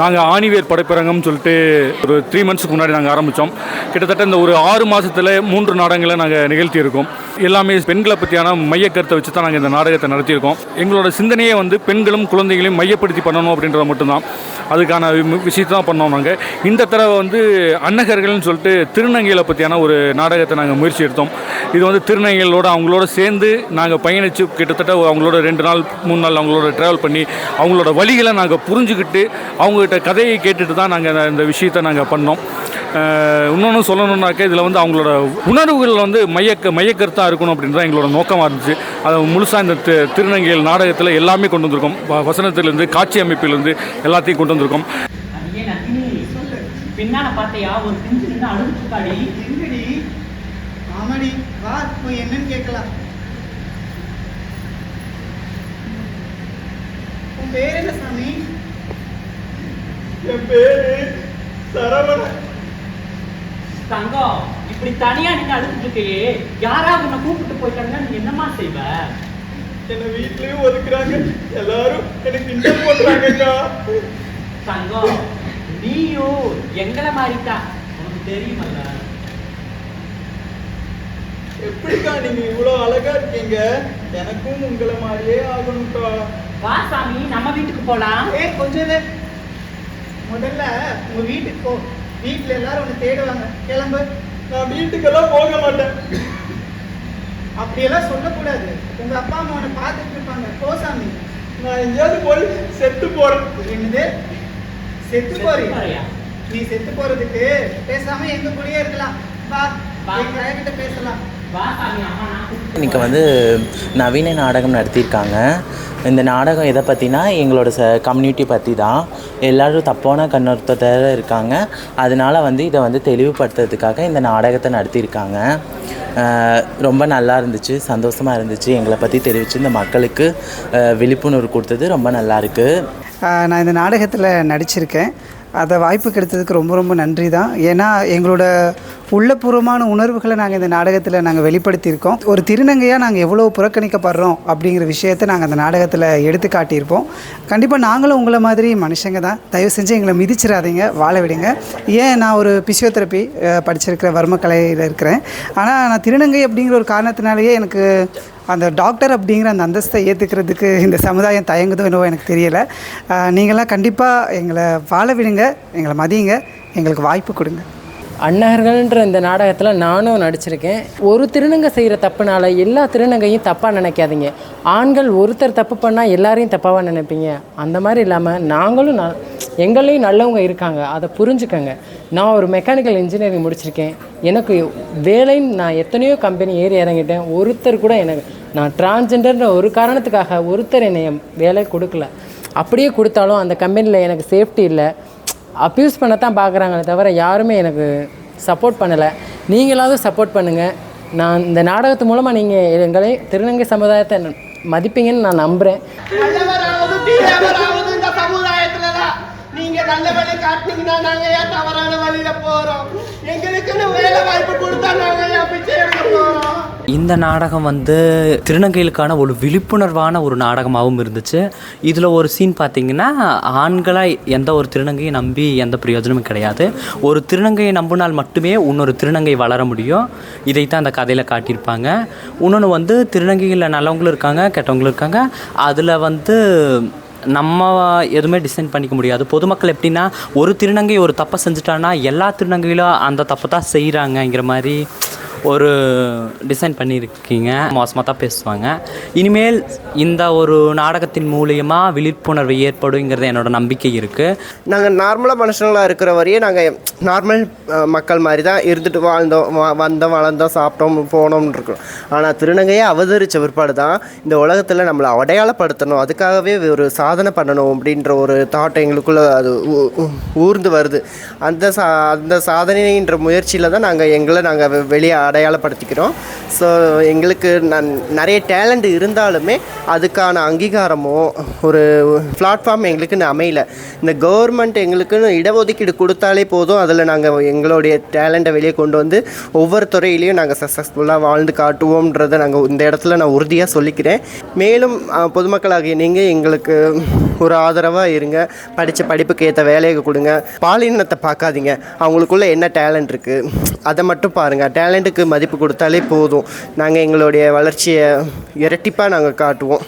நாங்கள் ஆணிவேர் படைப்பரங்கம்னு சொல்லிட்டு ஒரு த்ரீ மந்த்ஸ்க்கு முன்னாடி நாங்கள் ஆரம்பித்தோம் கிட்டத்தட்ட இந்த ஒரு ஆறு மாதத்தில் மூன்று நாடகங்களை நாங்கள் நிகழ்த்தியிருக்கோம். எல்லாமே பெண்களை பற்றியான மையக்கருத்தை வச்சு தான் நாங்கள் இந்த நாடகத்தை நடத்தியிருக்கோம். எங்களோட சிந்தனையை வந்து பெண்களும் குழந்தைகளையும் மையப்படுத்தி பண்ணணும் அப்படின்றது மட்டும்தான். அதுக்கான விஷயத்தை தான் பண்ணோம் நாங்கள் இந்த தடவை வந்து அன்னகர்கள்னு சொல்லிட்டு திருநங்கைகளை பற்றியான ஒரு நாடகத்தை நாங்கள் முயற்சி எடுத்தோம். இது வந்து திருநங்கைகளோட அவங்களோட சேர்ந்து நாங்கள் பயணித்து கிட்டத்தட்ட அவங்களோட ரெண்டு நாள் மூணு நாள் அவங்களோட ட்ராவல் பண்ணி அவங்களோட வழிகளை நாங்கள் புரிஞ்சுக்கிட்டு அவங்ககிட்ட கதையை கேட்டுட்டு தான் நாங்கள் இந்த விஷயத்தை நாங்கள் பண்ணோம். இன்னொன்று சொல்லணும்னாக்க இதில் வந்து அவங்களோட உணர்வுகள் வந்து மையக்க மையக்கருத்தாக இருக்கணும் அப்படின்றது எங்களோட நோக்கமாக இருந்துச்சு. அதை முழுசாக இந்த திருநங்கைகள் நாடகத்தில் எல்லாமே கொண்டு வந்திருக்கோம். வ- வசனத்திலிருந்து காட்சி அமைப்பிலிருந்து எல்லாத்தையும் கொண்டு வந்திருக்கோம். அடியே நந்தினி பின்னால பார்த்தையா ஒரு பிஞ்சு நின்று அழுதுட்டு இருக்காடி எங்கடி? ஆமாடி. வா போய் என்னன்னு கேட்கலாம். உன் பேர் என்ன சாமி? என் பேரு சரவணன். தங்கம் இப்படி தனியா நின்று அழுதுட்டு இருக்கையே யாராவது உன்னை கூப்பிட்டு போயிட்டாங்கன்னா நீ என்னம்மா செய்வ? என்னை வீட்லயும் ஒதுக்குறாங்க. எல்லாரும் எனக்கு கிண்டல் பண்றாங்கக்கா. தங்கம் நீயும் எங்களை மாதிரிதான் உனக்கு தெரியுமல்ல. எப்படிக்கா நீங்க இவ்வளவு அழகா இருக்கீங்க? எனக்கும் உங்களை மாதிரியே ஆகணும்க்கா. வா சாமி நம்ம வீட்டுக்கு போலாம். ஏ கொஞ்சம். முதல்ல உங்க வீட்டுக்கு போ. வீட்டுல எல்லாரும் உன்னை தேடுவாங்க. கிளம்பு. நான் வீட்டுக்கெல்லாம் போக மாட்டேன். அப்படியெல்லாம் சொல்லக்கூடாது. உங்க அப்பா அம்மா உன்னை பார்த்துட்டு இருப்பாங்க. போ சாமி. நான் எங்கேயாவது போய் செத்து போறேன். என்னது? செத்து போறியா? நீ செத்து போறதுக்கு பேசாம எங்க கூடயே இருக்கலாம். வா. எங்க கிட்ட பேசலாம். வா சாமி அம்மா நான் கூப்பிட்டு இன்னைக்கு வந்து நவீன நாடகம் நடத்தியிருக்காங்க. இந்த நாடகம் எதை பற்றினா எங்களோட ச கம்யூனிட்டி பற்றி தான் எல்லோரும் தப்பான கண்ணோட்டத்தில் இருக்காங்க. அதனால் வந்து இதை வந்து தெளிவுபடுத்துறதுக்காக இந்த நாடகத்தை நடத்தியிருக்காங்க. ரொம்ப நல்லா இருந்துச்சு சந்தோஷமாக இருந்துச்சு. எங்களை பற்றி தெரிவித்து இந்த மக்களுக்கு விழிப்புணர்வு கொடுத்தது ரொம்ப நல்லா இருக்குது நான் இந்த நாடகத்தில் நடிச்சிருக்கேன். அதை வாய்ப்பு கிடைத்ததுக்கு ரொம்ப ரொம்ப நன்றி தான் ஏன்னா எங்களோட உள்ளபூர்வமான உணர்வுகளை நாங்கள் இந்த நாடகத்தில் நாங்கள் வெளிப்படுத்தியிருக்கோம். ஒரு திருநங்கையாக நாங்கள் எவ்வளோ புறக்கணிக்கப்படுறோம் அப்படிங்கிற விஷயத்தை நாங்கள் அந்த நாடகத்தில் எடுத்து காட்டியிருப்போம். கண்டிப்பாக நாங்களும் உங்களை மாதிரி மனுஷங்க தான். தயவு செஞ்சு எங்களை மிதிச்சிடாதீங்க. வாழ விடுங்க. ஏன் நான் ஒரு பிசியோதெரப்பி படிச்சிருக்கிற வர்மக்கலையில் இருக்கிறேன். ஆனால் நான் திருநங்கை அப்படிங்கிற ஒரு காரணத்தினாலேயே எனக்கு அந்த டாக்டர் அப்படிங்கிற அந்த அந்தஸ்தை ஏற்றுக்கிறதுக்கு இந்த சமுதாயம் தயங்குதோ என்னவோ எனக்கு தெரியலை. நீங்களாம் கண்டிப்பாக எங்களை வாழ விடுங்க. எங்களை மதியுங்க எங்களுக்கு வாய்ப்பு கொடுங்க. அன்னகர்கள்ன்ற இந்த நாடகத்தில் நானும் நடிச்சிருக்கேன். ஒரு திருநங்கை செய்கிற தப்புனால எல்லா திருநங்கையும் தப்பாக நினைக்காதீங்க. ஆண்கள் ஒருத்தர் தப்பு பண்ணால் எல்லாரையும் தப்பாக நினைப்பீங்க. அந்த மாதிரி இல்லாமல் நாங்களும் நான் எங்களையும் நல்லவங்க இருக்காங்க. அதை புரிஞ்சுக்கங்க. நான் ஒரு மெக்கானிக்கல் இன்ஜினியரிங் முடிச்சிருக்கேன். எனக்கு வேலைன்னு நான் எத்தனையோ கம்பெனி ஏறி இறங்கிட்டேன். ஒருத்தர் கூட எனக்கு நான் டிரான்ஸ்ஜெண்டர்ன்ற ஒரு காரணத்துக்காக ஒருத்தர் என்னை வேலை கொடுக்கல. அப்படியே கொடுத்தாலும் அந்த கம்பெனியில் எனக்கு சேஃப்டி இல்லை. அப்யூஸ் பண்ணத்தான் பார்க்குறாங்களே தவிர யாருமே எனக்கு சப்போர்ட் பண்ணலை. நீங்களாவது சப்போர்ட் பண்ணுங்கள் நான் இந்த நாடகத்து மூலமாக நீங்கள் எங்களை திருநங்கை சமுதாயத்தை மதிப்பீங்கன்னு நான் நம்புகிறேன் ஏன் தவறான எங்களுக்குன்னு வேலை வாய்ப்பு கொடுத்தா இந்த நாடகம் வந்து திருநங்கைகளுக்கான ஒரு விழிப்புணர்வான ஒரு நாடகமாகவும் இருந்துச்சு. இதில் ஒரு சீன் பார்த்தீங்கன்னா ஆண்களாக எந்த ஒரு திருநங்கையை நம்பி எந்த பிரயோஜனமும் கிடையாது. ஒரு திருநங்கையை நம்பினால் மட்டுமே இன்னொரு திருநங்கை வளர முடியும். இதைத்தான் அந்த கதையில் காட்டியிருப்பாங்க. இன்னொன்று வந்து திருநங்கைகளில் நல்லவங்களும் இருக்காங்க கெட்டவங்களும் இருக்காங்க. அதில் வந்து நம்ம எதுவுமே டிசைன் பண்ணிக்க முடியாது. பொதுமக்கள் எப்படின்னா ஒரு திருநங்கை ஒரு தப்பை செஞ்சுட்டான்னா எல்லா திருநங்கைகளும் அந்த தப்பை தான் செய்கிறாங்கங்கிற மாதிரி ஒரு டிசைன் பண்ணியிருக்கீங்க. மோசமாக தான் பேசுவாங்க. இனிமேல் இந்த ஒரு நாடகத்தின் மூலியமாக விழிப்புணர்வு ஏற்படுங்கிறது என்னோட நம்பிக்கை இருக்குது நாங்கள் நார்மலாக மனுஷங்களாக இருக்கிற வரையும் நாங்கள் நார்மல் மக்கள் மாதிரி தான் இருந்துட்டு வாழ்ந்தோம் வந்தோம் வளர்ந்தோம் சாப்பிட்டோம் போனோம்னு இருக்கோம் ஆனால் திருநங்கையை அவதரித்த பிற்பாடு தான் இந்த உலகத்தில் நம்மளை அடையாளப்படுத்தணும் அதுக்காகவே ஒரு சாதனை பண்ணணும் அப்படின்ற ஒரு தாட் எங்களுக்குள்ளே அது ஊ- ஊர்ந்து வருது. அந்த சா அந்த சாதனைன்ற முயற்சியில் தான் நாங்கள் எங்களை நாங்கள் வெளியே வெளியே அடையாளப்படுத்திக்கிறோம். ஸோ எங்களுக்கு நான் நிறைய டேலண்ட் இருந்தாலுமே அதுக்கான அங்கீகாரமோ ஒரு பிளாட்ஃபார்ம் எங்களுக்குன்னு அமையல. இந்த கவர்மெண்ட் எங்களுக்குன்னு இடஒதுக்கீடு கொடுத்தாலே போதும். அதில் நாங்கள் எங்களுடைய டேலண்ட்டை வெளியே கொண்டு வந்து ஒவ்வொரு துறையிலையும் நாங்கள் சக்ஸஸ்ஃபுல்லாக வாழ்ந்து காட்டுவோம்ன்றதை நாங்கள் இந்த இடத்துல நான் உறுதியாக சொல்லிக்கிறேன். மேலும் பொதுமக்களாகிய நீங்கள் எங்களுக்கு ஒரு ஆதரவாக இருங்க. படித்த படிப்புக்கு ஏற்ற வேலையை கொடுங்க. பாலினத்தை பார்க்காதீங்க. அவங்களுக்குள்ளே என்ன டேலண்ட் இருக்குது அதை மட்டும் பாருங்கள் டேலண்ட்டுக்கு மதிப்பு கொடுத்தாலே போதும். நாங்கள் எங்களுடைய வளர்ச்சியை இரட்டிப்பாக நாங்கள் காட்டுவோம்.